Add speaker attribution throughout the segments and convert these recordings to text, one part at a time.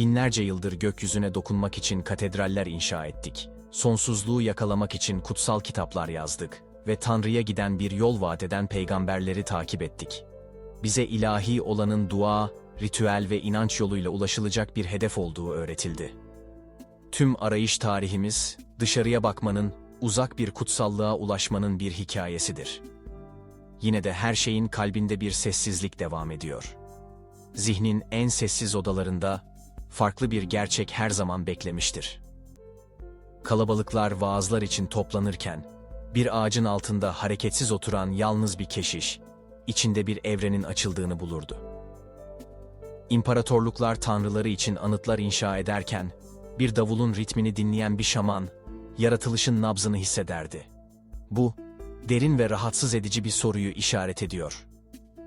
Speaker 1: Binlerce yıldır gökyüzüne dokunmak için katedraller inşa ettik. Sonsuzluğu yakalamak için kutsal kitaplar yazdık ve Tanrı'ya giden bir yol vaat eden peygamberleri takip ettik. Bize ilahi olanın dua, ritüel ve inanç yoluyla ulaşılacak bir hedef olduğu öğretildi. Tüm arayış tarihimiz, dışarıya bakmanın, uzak bir kutsallığa ulaşmanın bir hikayesidir. Yine de her şeyin kalbinde bir sessizlik devam ediyor. Zihnin en sessiz odalarında farklı bir gerçek her zaman beklemiştir. Kalabalıklar vaazlar için toplanırken, bir ağacın altında hareketsiz oturan yalnız bir keşiş, içinde bir evrenin açıldığını bulurdu. İmparatorluklar tanrıları için anıtlar inşa ederken, bir davulun ritmini dinleyen bir şaman, yaratılışın nabzını hissederdi. Bu, derin ve rahatsız edici bir soruyu işaret ediyor.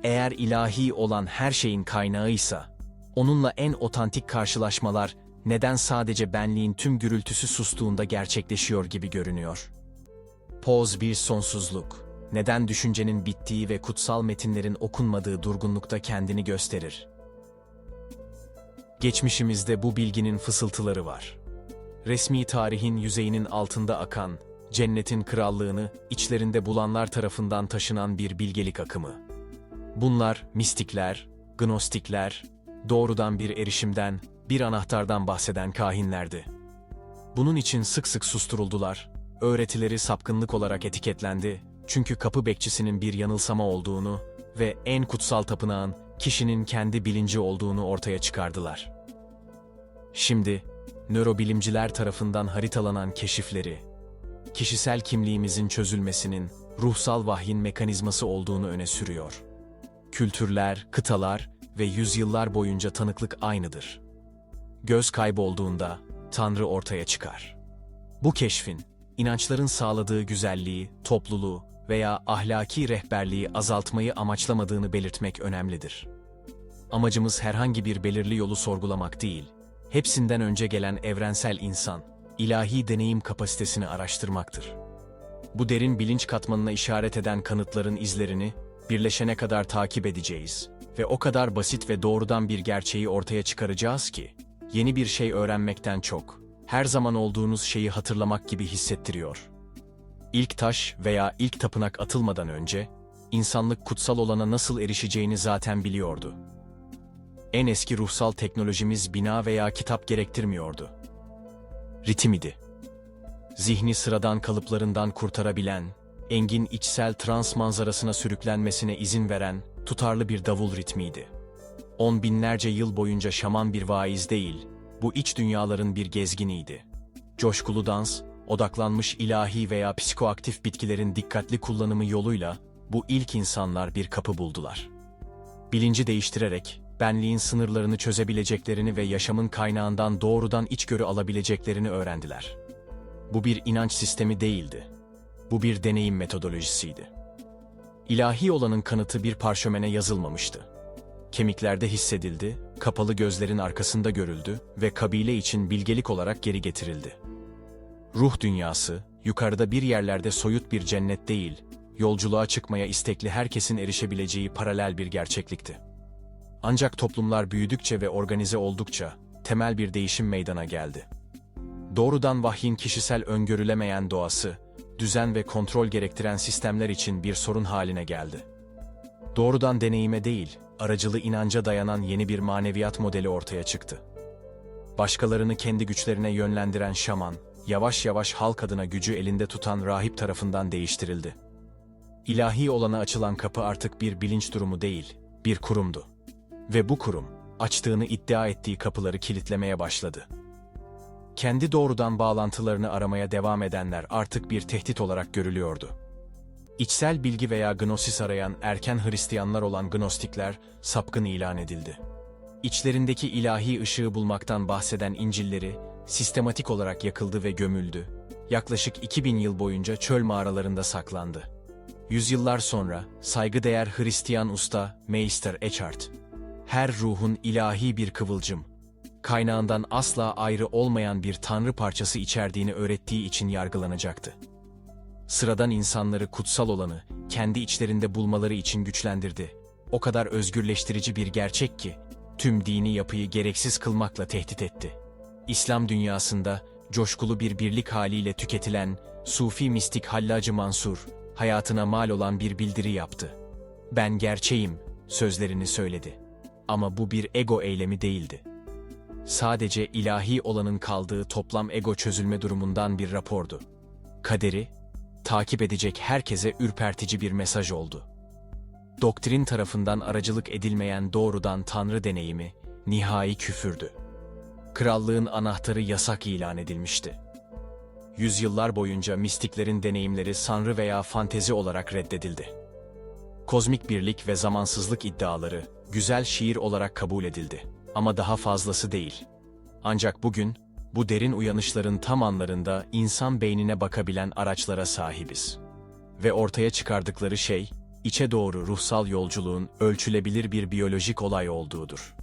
Speaker 1: Eğer ilahi olan her şeyin kaynağıysa, onunla en otantik karşılaşmalar neden sadece benliğin tüm gürültüsü sustuğunda gerçekleşiyor gibi görünüyor? Poz bir sonsuzluk. Neden düşüncenin bittiği ve kutsal metinlerin okunmadığı durgunlukta kendini gösterir? Geçmişimizde bu bilginin fısıltıları var. Resmi tarihin yüzeyinin altında akan, cennetin krallığını içlerinde bulanlar tarafından taşınan bir bilgelik akımı. Bunlar mistikler, gnostikler, doğrudan bir erişimden, bir anahtardan bahseden kahinlerdi. Bunun için sık sık susturuldular, öğretileri sapkınlık olarak etiketlendi çünkü kapı bekçisinin bir yanılsama olduğunu ve en kutsal tapınağın kişinin kendi bilinci olduğunu ortaya çıkardılar. Şimdi, nörobilimciler tarafından haritalanan keşifleri, kişisel kimliğimizin çözülmesinin ruhsal vahyin mekanizması olduğunu öne sürüyor. Kültürler, kıtalar ve yüzyıllar boyunca tanıklık aynıdır. Göz kaybolduğunda Tanrı ortaya çıkar. Bu keşfin, inançların sağladığı güzelliği, topluluğu veya ahlaki rehberliği azaltmayı amaçlamadığını belirtmek önemlidir. Amacımız herhangi bir belirli yolu sorgulamak değil, hepsinden önce gelen evrensel insan, ilahi deneyim kapasitesini araştırmaktır. Bu derin bilinç katmanına işaret eden kanıtların izlerini, birleşene kadar takip edeceğiz ve o kadar basit ve doğrudan bir gerçeği ortaya çıkaracağız ki, yeni bir şey öğrenmekten çok, her zaman olduğunuz şeyi hatırlamak gibi hissettiriyor. İlk taş veya ilk tapınak atılmadan önce, insanlık kutsal olana nasıl erişeceğini zaten biliyordu. En eski ruhsal teknolojimiz bina veya kitap gerektirmiyordu. Ritim idi. Zihni sıradan kalıplarından kurtarabilen, engin içsel trans manzarasına sürüklenmesine izin veren tutarlı bir davul ritmiydi. On binlerce yıl boyunca şaman bir vaiz değil, bu iç dünyaların bir gezginiydi. Coşkulu dans, odaklanmış ilahi veya psikoaktif bitkilerin dikkatli kullanımı yoluyla bu ilk insanlar bir kapı buldular. Bilinci değiştirerek, benliğin sınırlarını çözebileceklerini ve yaşamın kaynağından doğrudan içgörü alabileceklerini öğrendiler. Bu bir inanç sistemi değildi. Bu bir deneyim metodolojisiydi. İlahi olanın kanıtı bir parşömene yazılmamıştı. Kemiklerde hissedildi, kapalı gözlerin arkasında görüldü ve kabile için bilgelik olarak geri getirildi. Ruh dünyası, yukarıda bir yerlerde soyut bir cennet değil, yolculuğa çıkmaya istekli herkesin erişebileceği paralel bir gerçeklikti. Ancak toplumlar büyüdükçe ve organize oldukça temel bir değişim meydana geldi. Doğrudan vahyin kişisel öngörülemeyen doğası, düzen ve kontrol gerektiren sistemler için bir sorun haline geldi. Doğrudan deneyime değil, aracılı inanca dayanan yeni bir maneviyat modeli ortaya çıktı. Başkalarını kendi güçlerine yönlendiren şaman, yavaş yavaş halk adına gücü elinde tutan rahip tarafından değiştirildi. İlahi olana açılan kapı artık bir bilinç durumu değil, bir kurumdu. Ve bu kurum, açtığını iddia ettiği kapıları kilitlemeye başladı. Kendi doğrudan bağlantılarını aramaya devam edenler artık bir tehdit olarak görülüyordu. İçsel bilgi veya gnosis arayan erken Hristiyanlar olan gnostikler sapkın ilan edildi. İçlerindeki ilahi ışığı bulmaktan bahseden İncil'leri sistematik olarak yakıldı ve gömüldü. Yaklaşık 2000 yıl boyunca çöl mağaralarında saklandı. Yüzyıllar sonra saygıdeğer Hristiyan usta Meister Eckhart, her ruhun ilahi bir kıvılcım, kaynağından asla ayrı olmayan bir tanrı parçası içerdiğini öğrettiği için yargılanacaktı. Sıradan insanları kutsal olanı kendi içlerinde bulmaları için güçlendirdi. O kadar özgürleştirici bir gerçek ki, tüm dini yapıyı gereksiz kılmakla tehdit etti. İslam dünyasında coşkulu bir birlik haliyle tüketilen Sufi mistik Hallacı Mansur, hayatına mal olan bir bildiri yaptı. Ben gerçeğim sözlerini söyledi. Ama bu bir ego eylemi değildi. Sadece ilahi olanın kaldığı toplam ego çözülme durumundan bir rapordu. Kaderi, takip edecek herkese ürpertici bir mesaj oldu. Doktrin tarafından aracılık edilmeyen doğrudan Tanrı deneyimi, nihai küfürdü. Krallığın anahtarı yasak ilan edilmişti. Yüzyıllar boyunca mistiklerin deneyimleri sanrı veya fantezi olarak reddedildi. Kozmik birlik ve zamansızlık iddiaları güzel şiir olarak kabul edildi ama daha fazlası değil. Ancak bugün bu derin uyanışların tam anlarında insan beynine bakabilen araçlara sahibiz. Ve ortaya çıkardıkları şey, içe doğru ruhsal yolculuğun ölçülebilir bir biyolojik olay olduğudur.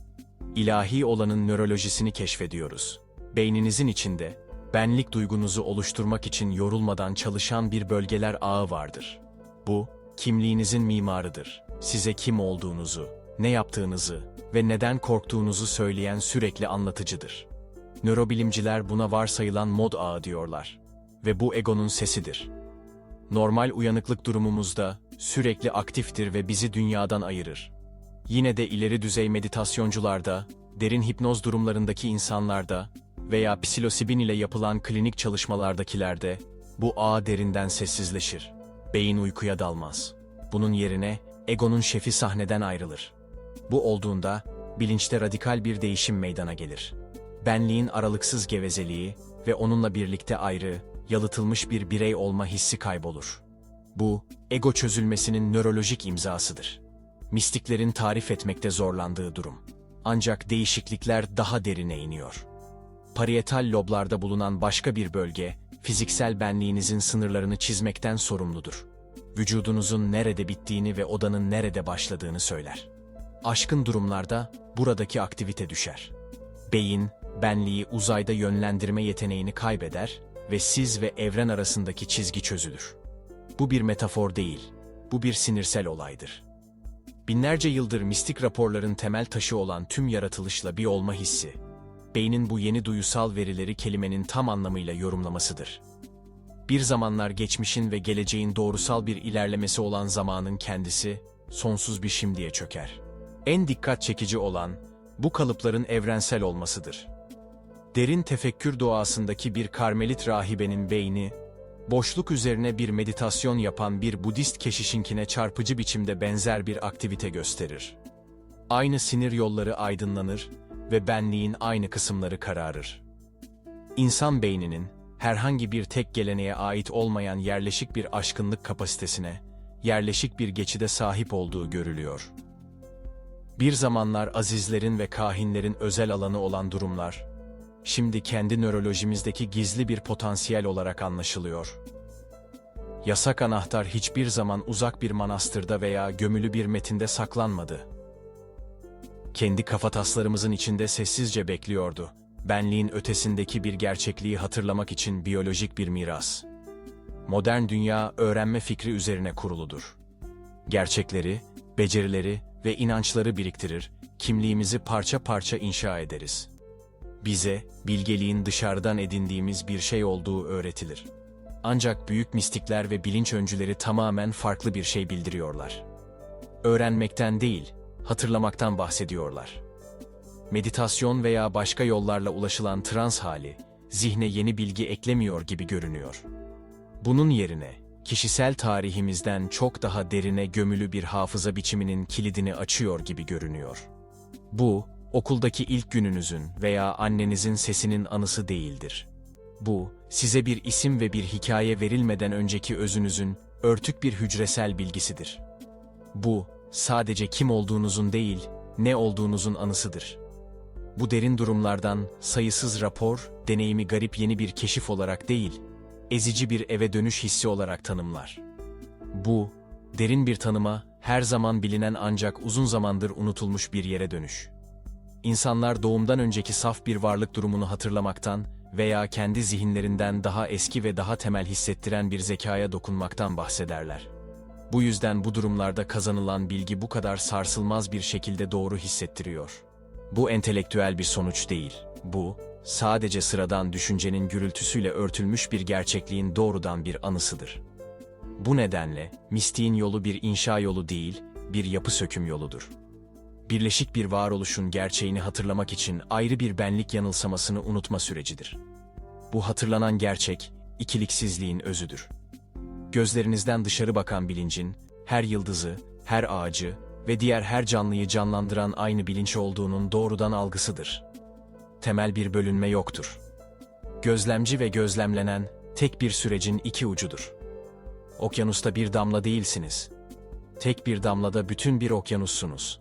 Speaker 1: İlahi olanın nörolojisini keşfediyoruz. Beyninizin içinde, benlik duygunuzu oluşturmak için yorulmadan çalışan bir bölgeler ağı vardır. Bu, kimliğinizin mimarıdır. Size kim olduğunuzu, ne yaptığınızı ve neden korktuğunuzu söyleyen sürekli anlatıcıdır. Nörobilimciler buna varsayılan mod ağı diyorlar. Ve bu egonun sesidir. Normal uyanıklık durumumuzda sürekli aktiftir ve bizi dünyadan ayırır. Yine de ileri düzey meditasyoncularda, derin hipnoz durumlarındaki insanlarda veya psilosibin ile yapılan klinik çalışmalardakilerde bu ağ derinden sessizleşir. Beyin uykuya dalmaz. Bunun yerine egonun şefi sahneden ayrılır. Bu olduğunda bilinçte radikal bir değişim meydana gelir. Benliğin aralıksız gevezeliği ve onunla birlikte ayrı, yalıtılmış bir birey olma hissi kaybolur. Bu, ego çözülmesinin nörolojik imzasıdır. Mistiklerin tarif etmekte zorlandığı durum. Ancak değişiklikler daha derine iniyor. Parietal loblarda bulunan başka bir bölge, fiziksel benliğinizin sınırlarını çizmekten sorumludur. Vücudunuzun nerede bittiğini ve odanın nerede başladığını söyler. Aşkın durumlarda buradaki aktivite düşer. Beyin, benliği uzayda yönlendirme yeteneğini kaybeder ve siz ve evren arasındaki çizgi çözülür. Bu bir metafor değil, bu bir sinirsel olaydır. Binlerce yıldır mistik raporların temel taşı olan tüm yaratılışla bir olma hissi, beynin bu yeni duyusal verileri kelimenin tam anlamıyla yorumlamasıdır. Bir zamanlar geçmişin ve geleceğin doğrusal bir ilerlemesi olan zamanın kendisi, sonsuz bir şimdiye çöker. En dikkat çekici olan, bu kalıpların evrensel olmasıdır. Derin tefekkür doğasındaki bir karmelit rahibenin beyni, boşluk üzerine bir meditasyon yapan bir Budist keşişinkine çarpıcı biçimde benzer bir aktivite gösterir. Aynı sinir yolları aydınlanır ve benliğin aynı kısımları kararır. İnsan beyninin, herhangi bir tek geleneğe ait olmayan yerleşik bir aşkınlık kapasitesine, yerleşik bir geçide sahip olduğu görülüyor. Bir zamanlar azizlerin ve kahinlerin özel alanı olan durumlar, şimdi kendi nörolojimizdeki gizli bir potansiyel olarak anlaşılıyor. Yasak anahtar hiçbir zaman uzak bir manastırda veya gömülü bir metinde saklanmadı. Kendi kafataslarımızın içinde sessizce bekliyordu. Benliğin ötesindeki bir gerçekliği hatırlamak için biyolojik bir miras. Modern dünya öğrenme fikri üzerine kuruludur. Gerçekleri, becerileri ve inançları biriktirir, kimliğimizi parça parça inşa ederiz. Bize, bilgeliğin dışarıdan edindiğimiz bir şey olduğu öğretilir. Ancak büyük mistikler ve bilinç öncüleri tamamen farklı bir şey bildiriyorlar. Öğrenmekten değil, hatırlamaktan bahsediyorlar. Meditasyon veya başka yollarla ulaşılan trans hali, zihne yeni bilgi eklemiyor gibi görünüyor. Bunun yerine, kişisel tarihimizden çok daha derine gömülü bir hafıza biçiminin kilidini açıyor gibi görünüyor. Bu, okuldaki ilk gününüzün veya annenizin sesinin anısı değildir. Bu, size bir isim ve bir hikaye verilmeden önceki özünüzün örtük bir hücresel bilgisidir. Bu, sadece kim olduğunuzun değil, ne olduğunuzun anısıdır. Bu derin durumlardan sayısız rapor, deneyimi garip yeni bir keşif olarak değil, ezici bir eve dönüş hissi olarak tanımlar. Bu, derin bir tanıma, her zaman bilinen ancak uzun zamandır unutulmuş bir yere dönüş. İnsanlar doğumdan önceki saf bir varlık durumunu hatırlamaktan veya kendi zihinlerinden daha eski ve daha temel hissettiren bir zekaya dokunmaktan bahsederler. Bu yüzden bu durumlarda kazanılan bilgi bu kadar sarsılmaz bir şekilde doğru hissettiriyor. Bu entelektüel bir sonuç değil. Bu, sadece sıradan düşüncenin gürültüsüyle örtülmüş bir gerçekliğin doğrudan bir anısıdır. Bu nedenle, mistiğin yolu bir inşa yolu değil, bir yapı söküm yoludur. Birleşik bir varoluşun gerçeğini hatırlamak için ayrı bir benlik yanılsamasını unutma sürecidir. Bu hatırlanan gerçek, ikiliksizliğin özüdür. Gözlerinizden dışarı bakan bilincin, her yıldızı, her ağacı ve diğer her canlıyı canlandıran aynı bilinç olduğunun doğrudan algısıdır. Temel bir bölünme yoktur. Gözlemci ve gözlemlenen tek bir sürecin iki ucudur. Okyanusta bir damla değilsiniz. Tek bir damlada bütün bir okyanussunuz.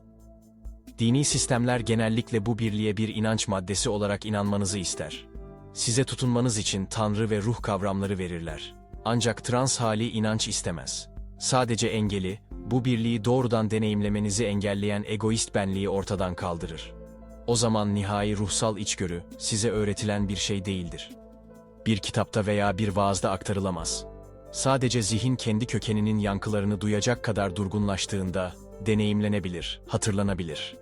Speaker 1: Dini sistemler genellikle bu birliğe bir inanç maddesi olarak inanmanızı ister. Size tutunmanız için tanrı ve ruh kavramları verirler. Ancak trans hali inanç istemez. Sadece engeli, bu birliği doğrudan deneyimlemenizi engelleyen egoist benliği ortadan kaldırır. O zaman nihai ruhsal içgörü size öğretilen bir şey değildir. Bir kitapta veya bir vaazda aktarılamaz. Sadece zihin kendi kökeninin yankılarını duyacak kadar durgunlaştığında deneyimlenebilir, hatırlanabilir.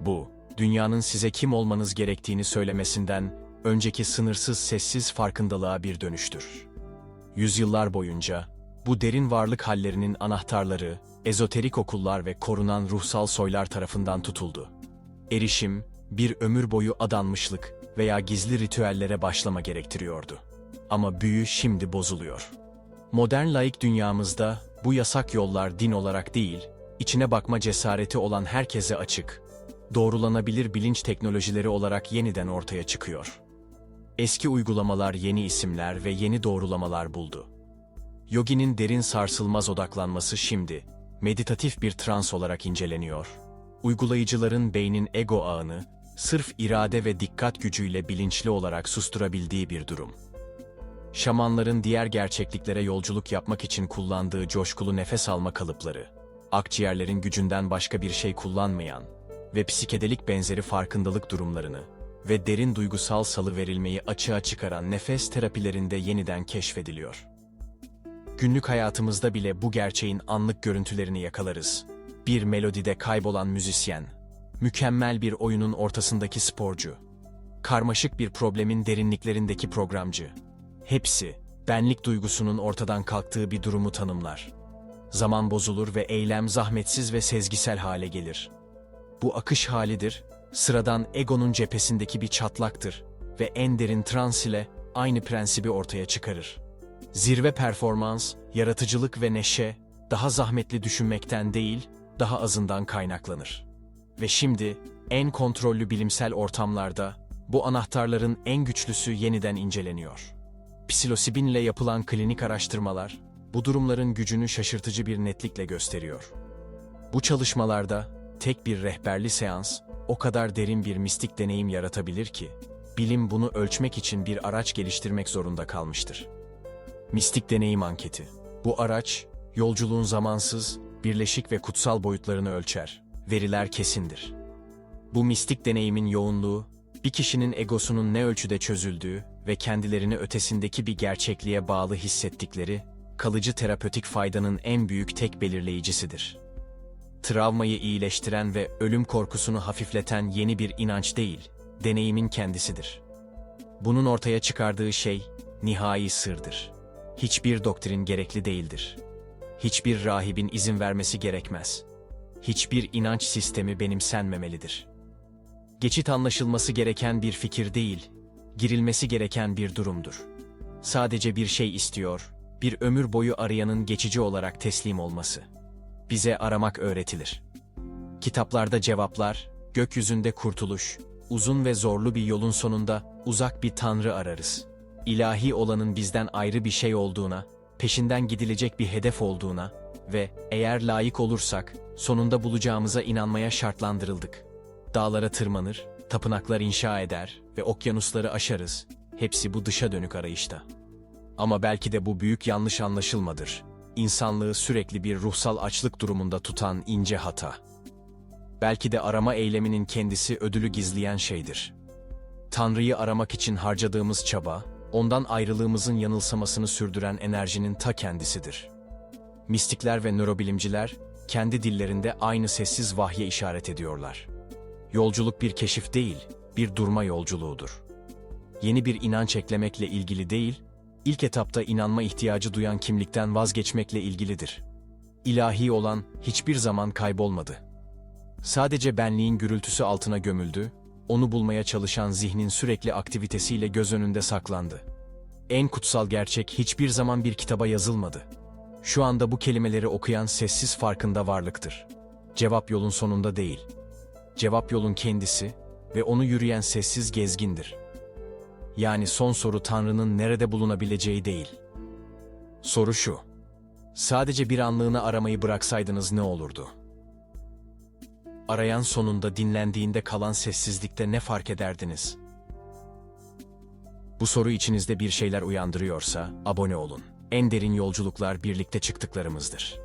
Speaker 1: Bu, dünyanın size kim olmanız gerektiğini söylemesinden önceki sınırsız sessiz farkındalığa bir dönüştür. Yüzyıllar boyunca bu derin varlık hallerinin anahtarları, ezoterik okullar ve korunan ruhsal soylar tarafından tutuldu. Erişim, bir ömür boyu adanmışlık veya gizli ritüellere başlama gerektiriyordu. Ama büyü şimdi bozuluyor. Modern laik dünyamızda bu yasak yollar din olarak değil, içine bakma cesareti olan herkese açık, doğrulanabilir bilinç teknolojileri olarak yeniden ortaya çıkıyor. Eski uygulamalar yeni isimler ve yeni doğrulamalar buldu. Yoginin derin sarsılmaz odaklanması şimdi meditatif bir trans olarak inceleniyor. Uygulayıcıların beynin ego ağını sırf irade ve dikkat gücüyle bilinçli olarak susturabildiği bir durum. Şamanların diğer gerçekliklere yolculuk yapmak için kullandığı coşkulu nefes alma kalıpları, akciğerlerin gücünden başka bir şey kullanmayan ve psikedelik benzeri farkındalık durumlarını ve derin duygusal salı verilmeyi açığa çıkaran nefes terapilerinde yeniden keşfediliyor. Günlük hayatımızda bile bu gerçeğin anlık görüntülerini yakalarız. Bir melodide kaybolan müzisyen, mükemmel bir oyunun ortasındaki sporcu, karmaşık bir problemin derinliklerindeki programcı. Hepsi, benlik duygusunun ortadan kalktığı bir durumu tanımlar. Zaman bozulur ve eylem zahmetsiz ve sezgisel hale gelir. Bu akış halidir, sıradan egonun cephesindeki bir çatlaktır ve en derin trans ile aynı prensibi ortaya çıkarır. Zirve performans, yaratıcılık ve neşe, daha zahmetli düşünmekten değil, daha azından kaynaklanır. Ve şimdi, en kontrollü bilimsel ortamlarda, bu anahtarların en güçlüsü yeniden inceleniyor. Psilosibin ile yapılan klinik araştırmalar, bu durumların gücünü şaşırtıcı bir netlikle gösteriyor. Bu çalışmalarda, tek bir rehberli seans, o kadar derin bir mistik deneyim yaratabilir ki, bilim bunu ölçmek için bir araç geliştirmek zorunda kalmıştır. Mistik Deneyim Anketi. Bu araç, yolculuğun zamansız, birleşik ve kutsal boyutlarını ölçer. Veriler kesindir. Bu mistik deneyimin yoğunluğu, bir kişinin egosunun ne ölçüde çözüldüğü ve kendilerini ötesindeki bir gerçekliğe bağlı hissettikleri, kalıcı terapötik faydanın en büyük tek belirleyicisidir. Travmayı iyileştiren ve ölüm korkusunu hafifleten yeni bir inanç değil, deneyimin kendisidir. Bunun ortaya çıkardığı şey, nihai sırdır. Hiçbir doktrin gerekli değildir. Hiçbir rahibin izin vermesi gerekmez. Hiçbir inanç sistemi benimsenmemelidir. Geçit anlaşılması gereken bir fikir değil, girilmesi gereken bir durumdur. Sadece bir şey istiyor, bir ömür boyu arayanın geçici olarak teslim olması. Bize aramak öğretilir. Kitaplarda cevaplar, gökyüzünde kurtuluş, uzun ve zorlu bir yolun sonunda uzak bir tanrı ararız.'' ilahi olanın bizden ayrı bir şey olduğuna, peşinden gidilecek bir hedef olduğuna ve eğer layık olursak sonunda bulacağımıza inanmaya şartlandırıldık. Dağlara tırmanır, tapınaklar inşa eder ve okyanusları aşarız. Hepsi bu dışa dönük arayışta. Ama belki de bu büyük yanlış anlaşılmadır. İnsanlığı sürekli bir ruhsal açlık durumunda tutan ince hata. Belki de arama eyleminin kendisi ödülü gizleyen şeydir. Tanrı'yı aramak için harcadığımız çaba, ondan ayrılığımızın yanılsamasını sürdüren enerjinin ta kendisidir. Mistikler ve nörobilimciler kendi dillerinde aynı sessiz vahye işaret ediyorlar. Yolculuk bir keşif değil, bir durma yolculuğudur. Yeni bir inanç eklemekle ilgili değil, ilk etapta inanma ihtiyacı duyan kimlikten vazgeçmekle ilgilidir. İlahi olan hiçbir zaman kaybolmadı. Sadece benliğin gürültüsü altına gömüldü, onu bulmaya çalışan zihnin sürekli aktivitesiyle göz önünde saklandı. En kutsal gerçek hiçbir zaman bir kitaba yazılmadı. Şu anda bu kelimeleri okuyan sessiz farkında varlıktır. Cevap yolun sonunda değil. Cevap yolun kendisi ve onu yürüyen sessiz gezgindir. Yani son soru Tanrı'nın nerede bulunabileceği değil. Soru şu. Sadece bir anlığına aramayı bıraksaydınız ne olurdu? Arayan sonunda dinlendiğinde kalan sessizlikte ne fark ederdiniz? Bu soru içinizde bir şeyler uyandırıyorsa abone olun. En derin yolculuklar birlikte çıktıklarımızdır.